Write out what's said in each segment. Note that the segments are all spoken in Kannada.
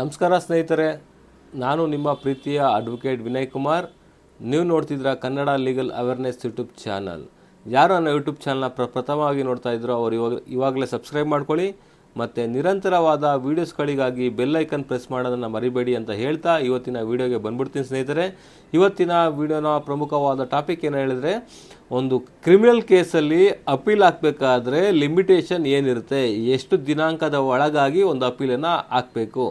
ನಮಸ್ಕಾರ ಸ್ನೇಹಿತರೆ, ನಾನು ನಿಮ್ಮ ಪ್ರೀತಿಯ ಅಡ್ವೊಕೇಟ್ ವಿನಯ್ ಕುಮಾರ್. ನೀವು ನೋಡ್ತಿದ್ರ Kannada legal awareness YouTube channel ಯಾರು ನನ್ನ ಯೂಟ್ಯೂಬ್ ಚಾನಲ್ನ ಪ್ರ ಪ್ರಥಮವಾಗಿ ನೋಡ್ತಾ ಇದ್ರು ಅವರು ಇವಾಗ ಇವಾಗಲೇ ಸಬ್ಸ್ಕ್ರೈಬ್ ಮಾಡ್ಕೊಳ್ಳಿ. ಮತ್ತು ನಿರಂತರವಾದ ವೀಡಿಯೋಸ್ಗಳಿಗಾಗಿ ಬೆಲ್ ಐಕನ್ ಪ್ರೆಸ್ ಮಾಡೋದನ್ನು ಮರಿಬೇಡಿ ಅಂತ ಹೇಳ್ತಾ ಇವತ್ತಿನ ವೀಡಿಯೋಗೆ ಬಂದ್ಬಿಡ್ತೀನಿ ಸ್ನೇಹಿತರೆ. ಇವತ್ತಿನ ವೀಡಿಯೋನ ಪ್ರಮುಖವಾದ ಟಾಪಿಕ್ ಏನು ಹೇಳಿದರೆ, ಒಂದು ಕ್ರಿಮಿನಲ್ ಕೇಸಲ್ಲಿ ಅಪೀಲ್ ಹಾಕಬೇಕಾದ್ರೆ ಲಿಮಿಟೇಷನ್ ಏನಿರುತ್ತೆ? ಎಷ್ಟು ದಿನಾಂಕದ ಒಳಗಾಗಿ ಒಂದು ಅಪೀಲನ್ನು ಹಾಕಬೇಕು?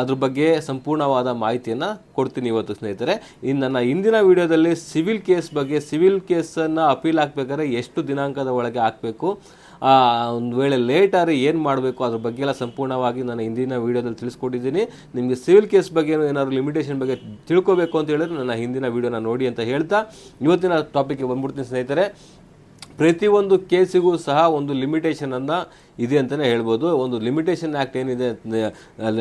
ಅದ್ರ ಬಗ್ಗೆ ಸಂಪೂರ್ಣವಾದ ಮಾಹಿತಿಯನ್ನು ಕೊಡ್ತೀನಿ ಇವತ್ತು ಸ್ನೇಹಿತರೆ. ಇನ್ನು ನನ್ನ ಹಿಂದಿನ ವಿಡಿಯೋದಲ್ಲಿ ಸಿವಿಲ್ ಕೇಸ್ ಬಗ್ಗೆ, ಸಿವಿಲ್ ಕೇಸನ್ನು ಅಪೀಲ್ ಹಾಕ್ಬೇಕಾದ್ರೆ ಎಷ್ಟು ದಿನಾಂಕದ ಒಳಗೆ ಹಾಕಬೇಕು? ಒಂದು ವೇಳೆ ಲೇಟ್ ಆದರೆ ಏನು ಮಾಡಬೇಕು? ಅದ್ರ ಬಗ್ಗೆ ಎಲ್ಲ ಸಂಪೂರ್ಣವಾಗಿ ನಾನು ಹಿಂದಿನ ವೀಡಿಯೋದಲ್ಲಿ ತಿಳಿಸ್ಕೊಟ್ಟಿದ್ದೀನಿ. ನಿಮಗೆ ಸಿವಿಲ್ ಕೇಸ್ ಬಗ್ಗೆ ಏನಾದರೂ ಲಿಮಿಟೇಷನ್ ಬಗ್ಗೆ ತಿಳ್ಕೋಬೇಕು ಅಂತ ಹೇಳಿದ್ರೆ ನನ್ನ ಹಿಂದಿನ ವೀಡಿಯೋನ ನೋಡಿ ಅಂತ ಹೇಳ್ತಾ ಇವತ್ತಿನ ಟಾಪಿಕ್ಗೆ ಬಂದ್ಬಿಡ್ತೀನಿ ಸ್ನೇಹಿತರೆ. ಪ್ರತಿಯೊಂದು ಕೇಸಿಗೂ ಸಹ ಒಂದು ಲಿಮಿಟೇಷನನ್ನು ಇದೆ ಅಂತಲೇ ಹೇಳ್ಬೋದು. ಒಂದು ಲಿಮಿಟೇಷನ್ ಆ್ಯಕ್ಟ್ ಏನಿದೆ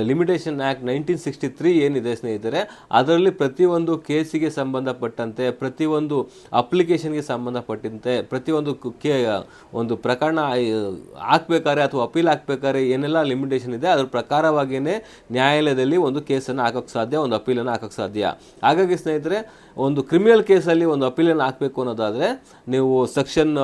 limitation act nineteen sixty three ಏನಿದೆ ಸ್ನೇಹಿತರೆ, ಅದರಲ್ಲಿ ಪ್ರತಿಯೊಂದು ಕೇಸಿಗೆ ಸಂಬಂಧಪಟ್ಟಂತೆ, ಪ್ರತಿಯೊಂದು ಅಪ್ಲಿಕೇಶನ್ಗೆ ಸಂಬಂಧಪಟ್ಟಂತೆ, ಪ್ರತಿಯೊಂದು ಕು- ಒಂದು ಪ್ರಕರಣ ಹಾಕ್ಬೇಕಾದ್ರೆ ಅಥವಾ ಅಪೀಲ್ ಹಾಕ್ಬೇಕಾದ್ರೆ ಏನೆಲ್ಲ ಲಿಮಿಟೇಷನ್ ಇದೆ, ಅದ್ರ ಪ್ರಕಾರವಾಗಿಯೇ ನ್ಯಾಯಾಲಯದಲ್ಲಿ ಒಂದು ಕೇಸನ್ನು ಹಾಕೋಕ್ಕೆ ಸಾಧ್ಯ, ಒಂದು ಅಪೀಲನ್ನು ಹಾಕೋಕ್ಕೆ ಸಾಧ್ಯ. ಹಾಗಾಗಿ ಸ್ನೇಹಿತರೆ, ಒಂದು ಕ್ರಿಮಿನಲ್ ಕೇಸಲ್ಲಿ ಒಂದು ಅಪೀಲನ್ನು ಹಾಕಬೇಕು ಅನ್ನೋದಾದರೆ, ನೀವು section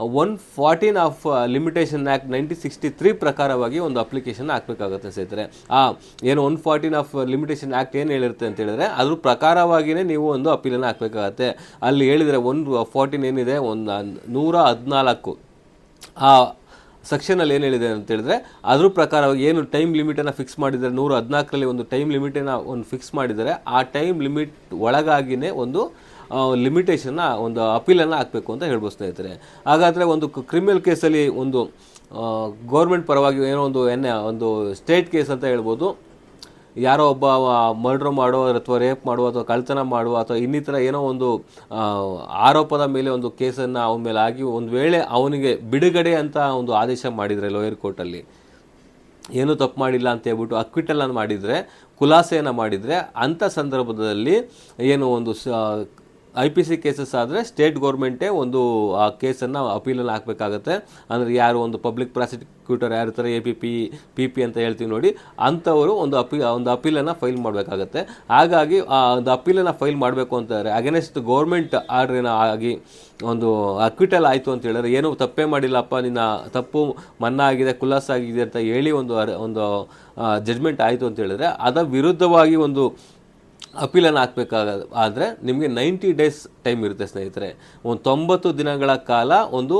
one fourteen of limitation act nineteen sixty three ಪ್ರಕಾರವಾಗಿ ಒಂದು ಅಪ್ಲಿಕೇಶನ್ ಹಾಕಬೇಕಾಗುತ್ತೆ ಸ್ನೇಹಿತರೆ. ಆ, ಏನು one fourteen of limitation act ಏನು ಹೇಳಿರುತ್ತೆ ಅಂತ ಹೇಳಿದ್ರೆ, ಅದ್ರ ಪ್ರಕಾರವಾಗಿಯೇ ನೀವು ಒಂದು ಅಪೀಲನ್ನು ಹಾಕಬೇಕಾಗತ್ತೆ. ಅಲ್ಲಿ ಹೇಳಿದರೆ ಒಂದು ಫಾರ್ಟೀನ್ ಏನಿದೆ, ಒಂದು ನೂರ ಹದಿನಾಲ್ಕು. ಆ ಸೆಕ್ಷನಲ್ಲಿ ಏನು ಹೇಳಿದೆ ಅಂತ ಹೇಳಿದ್ರೆ, ಅದ್ರ ಪ್ರಕಾರವಾಗಿ ಏನು ಟೈಮ್ ಲಿಮಿಟನ್ನು ಫಿಕ್ಸ್ ಮಾಡಿದರೆ, ನೂರ ಹದಿನಾಲ್ಕರಲ್ಲಿ ಒಂದು ಟೈಮ್ ಲಿಮಿಟನ್ನು ಒಂದು ಫಿಕ್ಸ್ ಮಾಡಿದರೆ, ಆ ಟೈಮ್ ಲಿಮಿಟ್ ಒಳಗಾಗಿಯೇ ಒಂದು ಲಿಮಿಟೇಷನ್ನ ಒಂದು ಅಪೀಲನ್ನು ಹಾಕಬೇಕು ಅಂತ ಹೇಳ್ಬೋದು ಸ್ನೇಹಿತರೆ. ಹಾಗಾದರೆ ಒಂದು ಕ್ರಿಮಿನಲ್ ಕೇಸಲ್ಲಿ ಒಂದು ಗೌರ್ಮೆಂಟ್ ಪರವಾಗಿ ಏನೋ ಒಂದು ಎನ್, ಒಂದು ಸ್ಟೇಟ್ ಕೇಸ್ ಅಂತ ಹೇಳ್ಬೋದು. ಯಾರೋ ಒಬ್ಬ ಮರ್ಡ್ರ್ ಮಾಡೋ ಅಥವಾ ರೇಪ್ ಮಾಡುವ ಅಥವಾ ಕಳ್ತನ ಮಾಡುವ ಅಥವಾ ಇನ್ನಿತರ ಏನೋ ಒಂದು ಆರೋಪದ ಮೇಲೆ ಒಂದು ಕೇಸನ್ನು ಅವನ ಮೇಲೆ ಆಗಿ ಒಂದು ವೇಳೆ ಅವನಿಗೆ ಬಿಡುಗಡೆ ಅಂತ ಒಂದು ಆದೇಶ ಮಾಡಿದರೆ ಲೋಯರ್ ಕೋರ್ಟಲ್ಲಿ ಏನೂ ತಪ್ಪು ಮಾಡಿಲ್ಲ ಅಂತ ಹೇಳ್ಬಿಟ್ಟು ಅಕ್ವಿಟಲನ್ನು ಮಾಡಿದರೆ, ಖುಲಾಸೆಯನ್ನು ಮಾಡಿದರೆ ಅಂಥ ಸಂದರ್ಭದಲ್ಲಿ ಏನು ಒಂದು ಐ ಪಿ ಸಿ ಕೇಸಸ್ ಆದರೆ ಸ್ಟೇಟ್ ಗೌರ್ಮೆಂಟೇ ಒಂದು, ಆ ಕೇಸನ್ನು ಅಪೀಲನ್ನು ಹಾಕಬೇಕಾಗತ್ತೆ. ಅಂದರೆ ಯಾರು ಒಂದು ಪಬ್ಲಿಕ್ ಪ್ರಾಸಿಕ್ಯೂಟರ್ ಯಾರು ಥರ A P P P P ಅಂತ ಹೇಳ್ತೀವಿ ನೋಡಿ, ಅಂಥವರು ಒಂದು ಅಪೀ ಒಂದು ಅಪೀಲನ್ನು ಫೈಲ್ ಮಾಡಬೇಕಾಗತ್ತೆ. ಹಾಗಾಗಿ, ಆ ಒಂದು ಅಪೀಲನ್ನು ಫೈಲ್ ಮಾಡಬೇಕು ಅಂತಾರೆ ಅಗೇನೆಸ್ಟ್ ಗೌರ್ಮೆಂಟ್ ಆರ್ಡ್ರೇನ ಆಗಿ ಒಂದು ಅಕ್ವಿಟಲ್ ಆಯಿತು ಅಂತ ಹೇಳಿದ್ರೆ, ಏನು ತಪ್ಪೇ ಮಾಡಿಲ್ಲಪ್ಪ, ನಿನ್ನ ತಪ್ಪು ಮನ್ನಾ ಆಗಿದೆ ಕುಲಾಸ ಆಗಿದೆ ಅಂತ ಹೇಳಿ ಒಂದು ಒಂದು ಜಡ್ಜ್ಮೆಂಟ್ ಆಯಿತು ಅಂತ ಹೇಳಿದ್ರೆ ಅದರ ವಿರುದ್ಧವಾಗಿ ಒಂದು ಅಪೀಲನ್ನು ಹಾಕಬೇಕಾಗ, ಆದರೆ ನಿಮಗೆ ನೈಂಟಿ ಡೇಸ್ ಟೈಮ್ ಇರುತ್ತೆ ಸ್ನೇಹಿತರೆ. ಒಂದು ತೊಂಬತ್ತು ದಿನಗಳ ಕಾಲ ಒಂದು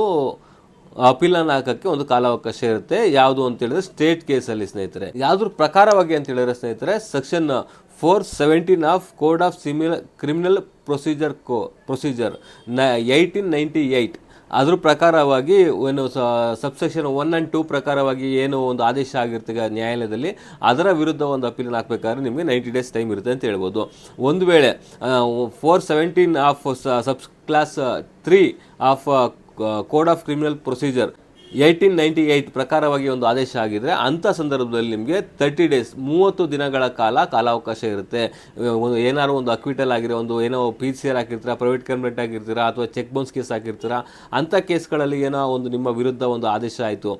ಅಪೀಲನ್ನು ಹಾಕೋಕ್ಕೆ ಒಂದು ಕಾಲಾವಕಾಶ ಇರುತ್ತೆ. ಯಾವುದು ಅಂತ ಹೇಳಿದ್ರೆ ಸ್ಟೇಟ್ ಕೇಸಲ್ಲಿ ಸ್ನೇಹಿತರೆ. ಯಾವುದ್ರ ಪ್ರಕಾರವಾಗಿ ಅಂತ ಹೇಳಿದ್ರೆ ಸ್ನೇಹಿತರೆ, section four seventeen of code of civil, criminal procedure ಕೋ, ಪ್ರೊಸೀಜರ್ನ, ಏಯ್ಟೀನ್ ನೈಂಟಿ ಏಯ್ಟ್. ಅದ್ರ ಪ್ರಕಾರವಾಗಿ ಏನು ಸಬ್ಸೆಕ್ಷನ್ ಒನ್ ಆ್ಯಂಡ್ ಟೂ ಪ್ರಕಾರವಾಗಿ ಏನು ಒಂದು ಆದೇಶ ಆಗಿರ್ತದೆ ನ್ಯಾಯಾಲಯದಲ್ಲಿ, ಅದರ ವಿರುದ್ಧ ಒಂದು ಅಪೀಲನ್ನು ಹಾಕಬೇಕಾದ್ರೆ ನಿಮಗೆ ನೈಂಟಿ ಡೇಸ್ ಟೈಮ್ ಇರುತ್ತೆ ಅಂತ ಹೇಳ್ಬೋದು. ಒಂದು ವೇಳೆ four seventeen of sub clause three of code of criminal procedure eighteen ninety eight ಪ್ರಕಾರವಾಗಿ ಒಂದು ಆದೇಶ ಆಗಿದ್ದರೆ ಅಂಥ ಸಂದರ್ಭದಲ್ಲಿ ನಿಮಗೆ ತರ್ಟಿ ಡೇಸ್ ಮೂವತ್ತು ದಿನಗಳ ಕಾಲ ಕಾಲಾವಕಾಶ ಇರುತ್ತೆ. ಒಂದು ಏನಾದ್ರು ಒಂದು ಅಕ್ವಿಟಲ್ ಆಗಿರೋ ಒಂದು ಏನೋ ಪಿ ಸಿ ಆರ್ ಹಾಕಿರ್ತೀರಾ ಪ್ರೈವೇಟ್ ಕಂಪ್ಲೇಂಟ್ ಆಗಿರ್ತೀರಾ, ಅಥವಾ ಚೆಕ್ ಬೌನ್ಸ್ ಕೇಸ್ ಹಾಕಿರ್ತೀರಾ ಅಂಥ ಕೇಸ್ಗಳಲ್ಲಿ ಏನೋ ಒಂದು ನಿಮ್ಮ ವಿರುದ್ಧ ಒಂದು ಆದೇಶ ಆಯಿತು.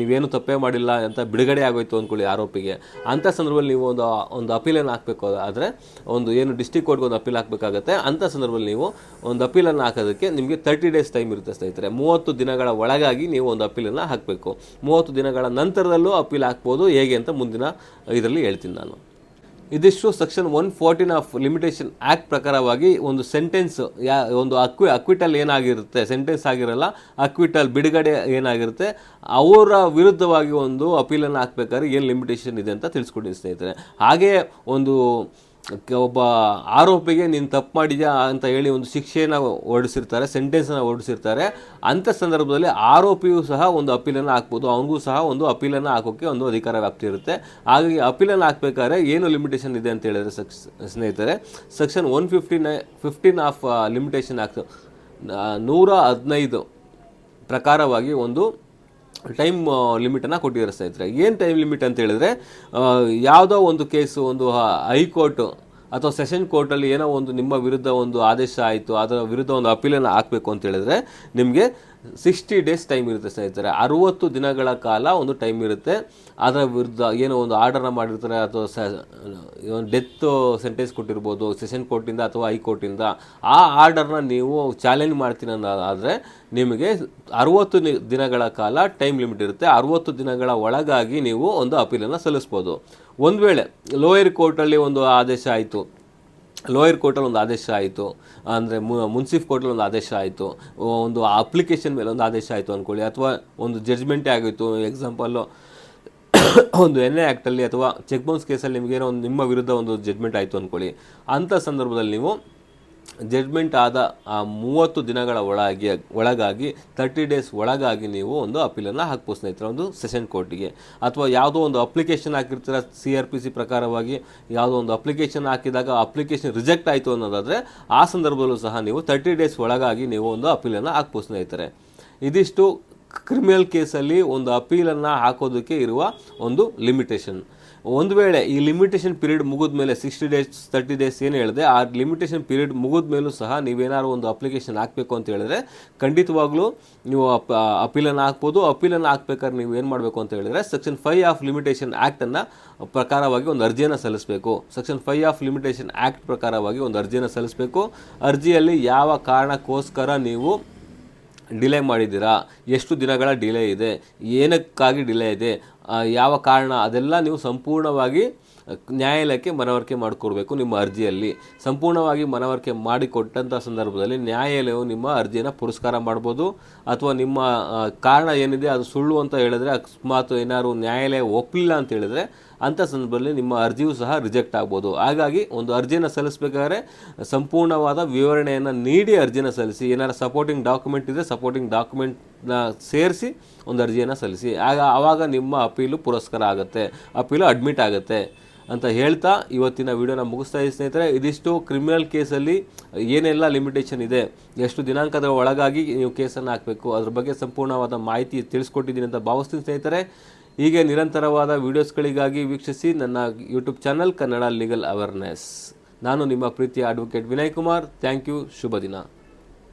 ನೀವೇನು ತಪ್ಪೇ ಮಾಡಿಲ್ಲ ಅಂತ ಬಿಡುಗಡೆ ಆಗೋಯ್ತು ಅಂದ್ಕೊಳ್ಳಿ ಆರೋಪಿಗೆ. ಅಂಥ ಸಂದರ್ಭದಲ್ಲಿ ನೀವು ಒಂದು ಒಂದು ಅಪೀಲನ್ನು ಹಾಕಬೇಕು ಆದರೆ, ಒಂದು ಏನು ಡಿಸ್ಟಿಕ್ ಕೋರ್ಟ್ಗೆ ಒಂದು ಅಪೀಲ್ ಹಾಕಬೇಕಾಗತ್ತೆ. ಅಂಥ ಸಂದರ್ಭದಲ್ಲಿ ನೀವು ಒಂದು ಅಪೀಲನ್ನು ಹಾಕೋದಕ್ಕೆ ನಿಮಗೆ ತರ್ಟಿ ಡೇಸ್ ಟೈಮ್ ಇರುತ್ತೆ ಸ್ನೇಹಿತರೆ. ಮೂವತ್ತು ದಿನಗಳ ಒಳಗಾಗಿ ನೀವು ಒಂದು ಅಪೀಲನ್ನು ಹಾಕಬೇಕು. ಮೂವತ್ತು ದಿನಗಳ ನಂತರದಲ್ಲೂ ಅಪೀಲ್ ಹಾಕ್ಬೋದು. ಹೇಗೆ ಅಂತ ಮುಂದಿನ ಇದರಲ್ಲಿ ಹೇಳ್ತೀನಿ ನಾನು. ಇದಿಷ್ಟು section one fourteen of limitation act ಪ್ರಕಾರವಾಗಿ ಒಂದು ಸೆಂಟೆನ್ಸ್ ಯಾ, ಒಂದು ಅಕ್ವಿ, ಅಕ್ವಿಟಲ್ ಏನಾಗಿರುತ್ತೆ? ಸೆಂಟೆನ್ಸ್ ಆಗಿರಲ್ಲ, ಅಕ್ವಿಟಲ್ ಬಿಡುಗಡೆ ಏನಾಗಿರುತ್ತೆ? ಅವರ ವಿರುದ್ಧವಾಗಿ ಒಂದು ಅಪೀಲನ್ನು ಹಾಕ್ಬೇಕಾದ್ರೆ ಏನು ಲಿಮಿಟೇಷನ್ ಇದೆ ಅಂತ ತಿಳಿಸ್ಕೊಡಿ ಸ್ನೇಹಿತರೆ. ಹಾಗೆ ಒಂದು ಒಬ್ಬ ಆರೋಪಿಗೆ ನೀನು ತಪ್ಪು ಮಾಡಿದ್ಯಾ ಅಂತ ಹೇಳಿ ಒಂದು ಶಿಕ್ಷೆಯನ್ನು ಹೊರಡಿಸಿರ್ತಾರೆ ಸೆಂಟೆನ್ಸನ್ನು ಹೊರಡಿಸಿರ್ತಾರೆ. ಅಂಥ ಸಂದರ್ಭದಲ್ಲಿ ಆರೋಪಿಯೂ ಸಹ ಒಂದು ಅಪೀಲನ್ನು ಹಾಕ್ಬೋದು, ಅವನಿಗೂ ಸಹ ಒಂದು ಅಪೀಲನ್ನು ಹಾಕೋಕ್ಕೆ ಒಂದು ಅಧಿಕಾರ ವ್ಯಾಪ್ತಿ ಇರುತ್ತೆ. ಹಾಗಾಗಿ ಅಪೀಲನ್ನು ಹಾಕಬೇಕಾದ್ರೆ ಏನು ಲಿಮಿಟೇಷನ್ ಇದೆ ಅಂತ ಹೇಳಿದ್ರೆ ಸಕ್ಸ್ ಸ್ನೇಹಿತರೆ ಸೆಕ್ಷನ್ ಒನ್ ಫಿಫ್ಟಿ ನೈ ಫಿಫ್ಟೀನ್ ಆಫ್ ಲಿಮಿಟೇಷನ್ ಆಕ್ಟ್ ನೂರ ಹದಿನೈದು ಪ್ರಕಾರವಾಗಿ ಒಂದು ಟೈಮ್ ಲಿಮಿಟನ್ನು ಕೊಟ್ಟಿದ್ದಾರೆ ಸ್ನೇಹಿತರೆ. ಏನು ಟೈಮ್ ಲಿಮಿಟ್ ಅಂತ ಹೇಳಿದ್ರೆ ಯಾವುದೋ ಒಂದು ಕೇಸು ಒಂದು ಹೈಕೋರ್ಟು ಅಥವಾ ಸೆಷನ್ ಕೋರ್ಟಲ್ಲಿ ಏನೋ ಒಂದು ನಿಮ್ಮ ವಿರುದ್ಧ ಒಂದು ಆದೇಶ ಆಯಿತು, ಅದರ ವಿರುದ್ಧ ಒಂದು ಅಪೀಲನ್ನು ಹಾಕಬೇಕು ಅಂತ ಹೇಳಿದ್ರೆ, ನಿಮಗೆ ಸಿಕ್ಸ್ಟಿ ಡೇಸ್ ಟೈಮ್ ಇರುತ್ತೆ ಸ್ನೇಹಿತರೆ. ಅರುವತ್ತು ದಿನಗಳ ಕಾಲ ಒಂದು ಟೈಮ್ ಇರುತ್ತೆ. ಅದರ ವಿರುದ್ಧ ಏನೋ ಒಂದು ಆರ್ಡರ್ನ ಮಾಡಿರ್ತಾರೆ, ಅಥವಾ ಸ ಡೆತ್ ಸೆಂಟೆನ್ಸ್ ಕೊಟ್ಟಿರ್ಬೋದು, ಸೆಷನ್ ಕೋರ್ಟಿಂದ ಅಥವಾ ಹೈಕೋರ್ಟಿಂದ ಆ ಆರ್ಡರ್ನ ನೀವು ಚಾಲೆಂಜ್ ಮಾಡ್ತೀನಿ ಅನ್ನೋದಾದರೆ ನಿಮಗೆ ಅರುವತ್ತು ದಿನಗಳ ಕಾಲ ಟೈಮ್ ಲಿಮಿಟ್ ಇರುತ್ತೆ. ಅರುವತ್ತು ದಿನಗಳ ಒಳಗಾಗಿ ನೀವು ಒಂದು ಅಪೀಲನ್ನು ಸಲ್ಲಿಸ್ಬೋದು. ಒಂದು ವೇಳೆ ಲೋಯರ್ ಕೋರ್ಟಲ್ಲಿ ಒಂದು ಆದೇಶ ಆಯಿತು. ಲೋಯರ್ ಕೋರ್ಟಲ್ಲಿ ಒಂದು ಆದೇಶ ಆಯಿತು. ಅಂದರೆ ಮುನ್ಸಿಫ್ ಕೋರ್ಟಲ್ಲಿ ಒಂದು ಆದೇಶ ಆಯಿತು. ಒಂದು ಅಪ್ಲಿಕೇಶನ್ ಮೇಲೆ ಒಂದು ಆದೇಶ ಆಯಿತು ಅಂದ್ಕೊಳ್ಳಿ ಅಥವಾ ಒಂದು ಜಡ್ಜ್ಮೆಂಟೇ ಆಗಿತ್ತು. ಎಕ್ಸಾಂಪಲ್ಲು ಒಂದು ಎನ್ ಎ ಆ್ಯಕ್ಟಲ್ಲಿ ಅಥವಾ ಚೆಕ್ ಬೌನ್ಸ್ ಕೇಸಲ್ಲಿ ನಿಮಗೇನೋ ಒಂದು ನಿಮ್ಮ ವಿರುದ್ಧ ಒಂದು ಜಡ್ಜ್ಮೆಂಟ್ ಆಯಿತು ಅಂದ್ಕೊಳ್ಳಿ ಅಂಥ ಸಂದರ್ಭದಲ್ಲಿ ನೀವು ಜಡ್ಜ್ಮೆಂಟ್ ಆದ ಆ ಮೂವತ್ತು ದಿನಗಳ ಒಳಗೆ, ಒಳಗಾಗಿ ತರ್ಟಿ ಡೇಸ್ ಒಳಗಾಗಿ ನೀವು ಒಂದು ಅಪೀಲನ್ನು ಹಾಕ್ಬೋದು ಸ್ನೇಹಿತರೆ, ಒಂದು ಸೆಷನ್ ಕೋರ್ಟಿಗೆ ಅಥವಾ ಯಾವುದೋ ಒಂದು ಅಪ್ಲಿಕೇಶನ್ ಹಾಕಿರ್ತೀರ ಸಿ ಆರ್ ಪಿ ಸಿ ಪ್ರಕಾರವಾಗಿ ಯಾವುದೋ ಒಂದು ಅಪ್ಲಿಕೇಶನ್ ಹಾಕಿದಾಗ ಅಪ್ಲಿಕೇಶನ್ ರಿಜೆಕ್ಟ್ ಆಯಿತು ಅನ್ನೋದಾದರೆ ಆ ಸಂದರ್ಭದಲ್ಲೂ ಸಹ ನೀವು ತರ್ಟಿ ಡೇಸ್ ಒಳಗಾಗಿ ನೀವು ಒಂದು ಅಪೀಲನ್ನು ಹಾಕ್ಬೋದು ಸ್ನೇಹಿತರೆ. ಇದಿಷ್ಟು ಕ್ರಿಮಿನಲ್ ಕೇಸಲ್ಲಿ ಒಂದು ಅಪೀಲನ್ನು ಹಾಕೋದಕ್ಕೆ ಇರುವ ಒಂದು ಲಿಮಿಟೇಷನ್ ಒಂದು ವೇಳೆ ಈ ಲಿಮಿಟೇಷನ್ ಪೀರಿಯಡ್ ಮುಗಿದ ಮೇಲೆ ಸಿಕ್ಸ್ಟಿ ಡೇಸ್ ತರ್ಟಿ ಡೇಸ್ ಏನು ಹೇಳಿದೆ, ಆ ಲಿಮಿಟೇಷನ್ ಪೀರಿಯಡ್ ಮುಗಿದ ಮೇಲೂ ಸಹ ನೀವೇನಾದ್ರು ಒಂದು ಅಪ್ಲಿಕೇಶನ್ ಹಾಕಬೇಕು ಅಂತ ಹೇಳಿದ್ರೆ ಖಂಡಿತವಾಗ್ಲೂ ನೀವು ಅಪ್ ಅಪೀಲನ್ನು ಹಾಕ್ಬೋದು. ಅಪೀಲನ್ನು ಹಾಕ್ಬೇಕಾದ್ರೆ ನೀವು ಏನು ಮಾಡಬೇಕು ಅಂತ ಹೇಳಿದ್ರೆ ಸೆಕ್ಷನ್ ಫೈವ್ ಆಫ್ ಲಿಮಿಟೇಷನ್ ಆ್ಯಕ್ಟನ್ನು ಪ್ರಕಾರವಾಗಿ ಒಂದು ಅರ್ಜಿಯನ್ನು ಸಲ್ಲಿಸಬೇಕು. Section five of limitation act ಪ್ರಕಾರವಾಗಿ ಒಂದು ಅರ್ಜಿಯನ್ನು ಸಲ್ಲಿಸಬೇಕು. ಅರ್ಜಿಯಲ್ಲಿ ಯಾವ ಕಾರಣಕ್ಕೋಸ್ಕರ ನೀವು ಡಿಲೇ ಮಾಡಿದ್ದೀರಾ? ಎಷ್ಟು ದಿನಗಳ ಡಿಲೇ ಇದೆ? ಏನಕ್ಕಾಗಿ ಡಿಲೇ ಇದೆ? ಯಾವ ಕಾರಣ? ಅದೆಲ್ಲ ನೀವು ಸಂಪೂರ್ಣವಾಗಿ ನ್ಯಾಯಾಲಯಕ್ಕೆ ಮನವರಿಕೆ ಮಾಡಿಕೊಡ್ಬೇಕು ನಿಮ್ಮ ಅರ್ಜಿಯಲ್ಲಿ. ಸಂಪೂರ್ಣವಾಗಿ ಮನವರಿಕೆ ಮಾಡಿಕೊಟ್ಟಂಥ ಸಂದರ್ಭದಲ್ಲಿ ನ್ಯಾಯಾಲಯವು ನಿಮ್ಮ ಅರ್ಜಿಯನ್ನು ಪುರಸ್ಕಾರ ಮಾಡ್ಬೋದು. ಅಥವಾ ನಿಮ್ಮ ಕಾರಣ ಏನಿದೆ, ಅದು ಸುಳ್ಳು ಅಂತ ಹೇಳಿದ್ರೆ ಅಕಸ್ಮಾತ್ ಏನಾದರೂ ನ್ಯಾಯಾಲಯ ಒಪ್ಪಲಿಲ್ಲ ಅಂತ ಹೇಳಿದ್ರೆ ಅಂಥ ಸಂದರ್ಭದಲ್ಲಿ ನಿಮ್ಮ ಅರ್ಜಿಯೂ ಸಹ ರಿಜೆಕ್ಟ್ ಆಗ್ಬೋದು. ಹಾಗಾಗಿ ಒಂದು ಅರ್ಜಿಯನ್ನು ಸಲ್ಲಿಸಬೇಕಾದ್ರೆ ಸಂಪೂರ್ಣವಾದ ವಿವರಣೆಯನ್ನು ನೀಡಿ ಅರ್ಜಿನ ಸಲ್ಲಿಸಿ, ಏನಾರು ಸಪೋರ್ಟಿಂಗ್ ಡಾಕ್ಯುಮೆಂಟ್ ಇದ್ದರೆ ಸಪೋರ್ಟಿಂಗ್ ಡಾಕ್ಯುಮೆಂಟ್ನ ಸೇರಿಸಿ ಒಂದು ಅರ್ಜಿಯನ್ನು ಸಲ್ಲಿಸಿ. ಆಗ ಆವಾಗ ನಿಮ್ಮ ಅಪೀಲು ಪುರಸ್ಕಾರ ಆಗುತ್ತೆ, ಅಪೀಲು ಅಡ್ಮಿಟ್ ಆಗುತ್ತೆ ಅಂತ ಹೇಳ್ತಾ ಇವತ್ತಿನ ವಿಡಿಯೋನ ಮುಗಿಸ್ತಾ ಇದ್ದೀನಿ ಸ್ನೇಹಿತರೆ. ಇದಿಷ್ಟು ಕ್ರಿಮಿನಲ್ ಕೇಸಲ್ಲಿ ಏನೆಲ್ಲ ಲಿಮಿಟೇಷನ್ ಇದೆ, ಎಷ್ಟು ದಿನಾಂಕದ ಒಳಗಾಗಿ ನೀವು ಕೇಸನ್ನು ಹಾಕಬೇಕು, ಅದ್ರ ಬಗ್ಗೆ ಸಂಪೂರ್ಣವಾದ ಮಾಹಿತಿ ತಿಳಿಸ್ಕೊಟ್ಟಿದ್ದೀನಿ ಅಂತ ಭಾವಿಸ್ತೀನಿ ಸ್ನೇಹಿತರೆ. ಹೀಗೆ ನಿರಂತರವಾದ ವೀಡಿಯೋಸ್ಗಳಿಗಾಗಿ ವೀಕ್ಷಿಸಿ ನನ್ನ YouTube channel Kannada legal awareness. ನಾನು ನಿಮ್ಮ ಪ್ರೀತಿಯ advocate Vinay Kumar. Thank you. ಶುಭ ದಿನ.